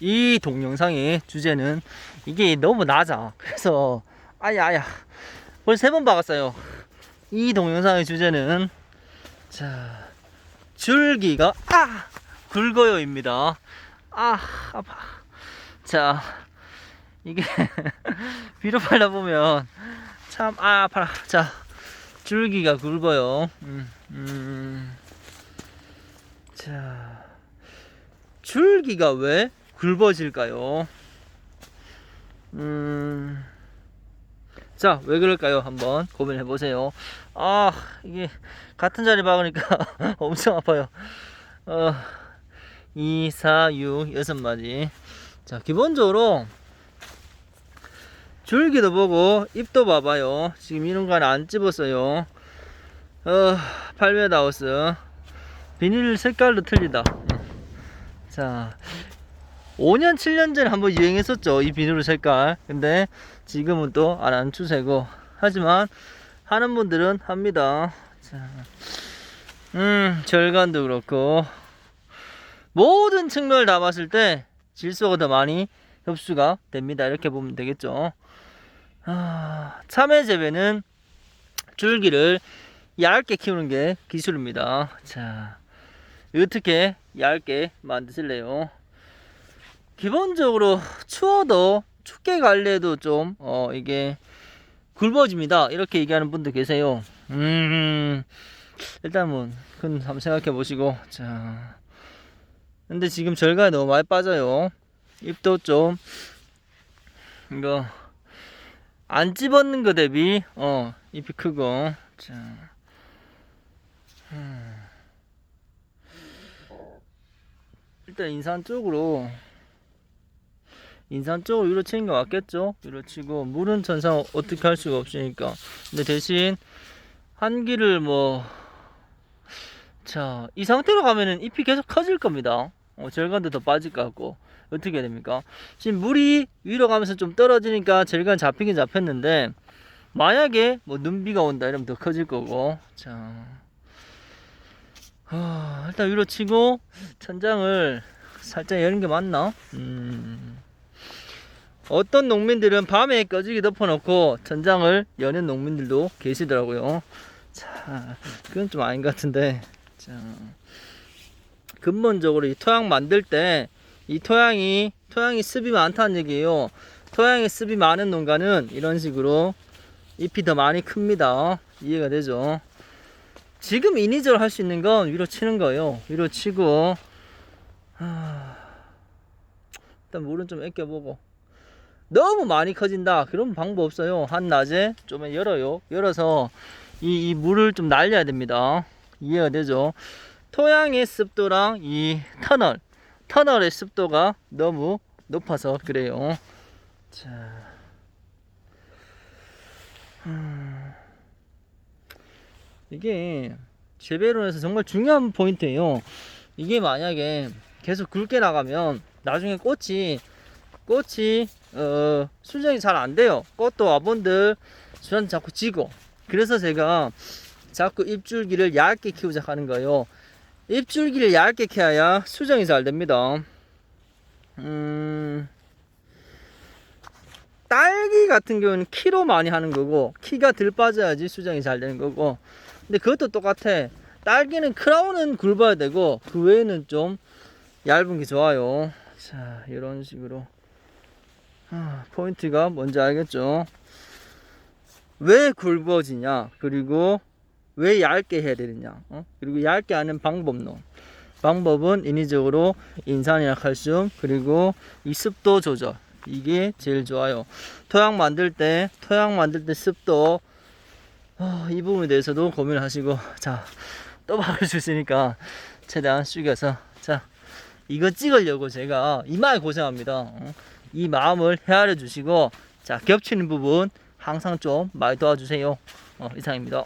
이 동영상의 주제는 이게 너무 낮아. 그래서 아야 아야 벌써 세 번 박았어요. 이 동영상의 주제는 자 줄기가 아 굵어요 입니다. 아 아파. 자 이게 비료 팔다 보면 참 아, 아파라. 자 줄기가 굵어요. 음, 음. 자 줄기가 왜 굵어질까요? 음. 자, 왜 그럴까요? 한번 고민해 보세요. 아, 이게 같은 자리 박으니까 엄청 아파요. 어, 2, 4, 6, 6마디. 자, 기본적으로 줄기도 보고 잎도 봐봐요. 지금 이런 거 하나 안 집었어요. 어, 8m 하우스. 비닐 색깔도 틀리다. 음. 자, 5년, 7년 전에 한번 유행했었죠. 이 비누 색깔. 근데 지금은 또안 하는 추세고. 하지만 하는 분들은 합니다. 자, 음, 절간도 그렇고. 모든 측면을 다 봤을 때 질소가 더 많이 흡수가 됩니다. 이렇게 보면 되겠죠. 아, 참외 재배는 줄기를 얇게 키우는 게 기술입니다. 자, 어떻게 얇게 만드실래요? 기본적으로 추워도 춥게 관리해도 좀 어 이게 굵어집니다. 이렇게 얘기하는 분도 계세요. 음 일단 뭐큰 한번 생각해 보시고. 자 근데 지금 절간이 너무 많이 빠져요. 잎도 좀 이거 안 집었는 거 대비 어 잎이 크고. 자 음. 일단 인산 쪽으로 인산 쪽으로 위로 치는 게 맞겠죠? 위로 치고 물은 전상 어떻게 할 수가 없으니까 근데 대신 한기를 뭐 자, 이 상태로 가면은 잎이 계속 커질 겁니다. 어, 절간도 더 빠질 것 같고 어떻게 해야 됩니까? 지금 물이 위로 가면서 좀 떨어지니까 절간 잡히긴 잡혔는데 만약에 뭐 눈비가 온다 이러면 더 커질 거고 자 하, 일단 위로 치고 천장을 살짝 여는 게 맞나? 음. 어떤 농민들은 밤에 꺼지기 덮어놓고 천장을 여는 농민들도 계시더라고요. 자, 그건 좀 아닌 것 같은데. 자, 근본적으로 이 토양 만들 때 이 토양이 토양이 습이 많다는 얘기예요. 토양에 습이 많은 농가는 이런 식으로 잎이 더 많이 큽니다. 이해가 되죠? 지금 인위적으로 할수 있는 건 위로 치는 거예요. 위로 치고 하... 일단 물은 좀 아껴보고 너무 많이 커진다. 그런 방법 없어요. 한낮에 좀 열어요. 열어서 이, 이 물을 좀 날려야 됩니다. 이해가 되죠? 토양의 습도랑 이 터널 터널의 습도가 너무 높아서 그래요. 자. 음. 이게 재배론에서 정말 중요한 포인트예요. 이게 만약에 계속 굵게 나가면 나중에 꽃이 꽃이 어, 수정이 잘 안 돼요. 꽃도 아본들 저한테 자꾸 지고 그래서 제가 자꾸 잎줄기를 얇게 키우자 하는 거예요. 잎줄기를 얇게 키워야 수정이 잘 됩니다. 음, 딸기 같은 경우는 키로 많이 하는 거고 키가 덜 빠져야지 수정이 잘 되는 거고 근데 그것도 똑같아. 딸기는 크라운은 굵어야 되고 그 외에는 좀 얇은 게 좋아요. 자 이런 식으로. 아, 포인트가 뭔지 알겠죠? 왜 굵어지냐? 그리고 왜 얇게 해야 되느냐? 어? 그리고 얇게 하는 방법론. 방법은 인위적으로 인산이나 칼슘 그리고 이 습도 조절 이게 제일 좋아요. 토양 만들 때 토양 만들 때 습도 어, 이 부분에 대해서도 고민을 하시고 자또 박을 수 있으니까 최대한 숙여서 자 이거 찍으려고 제가 이마에 고생합니다. 어? 이 마음을 헤아려 주시고 자 겹치는 부분 항상 좀 많이 도와주세요 어, 이상입니다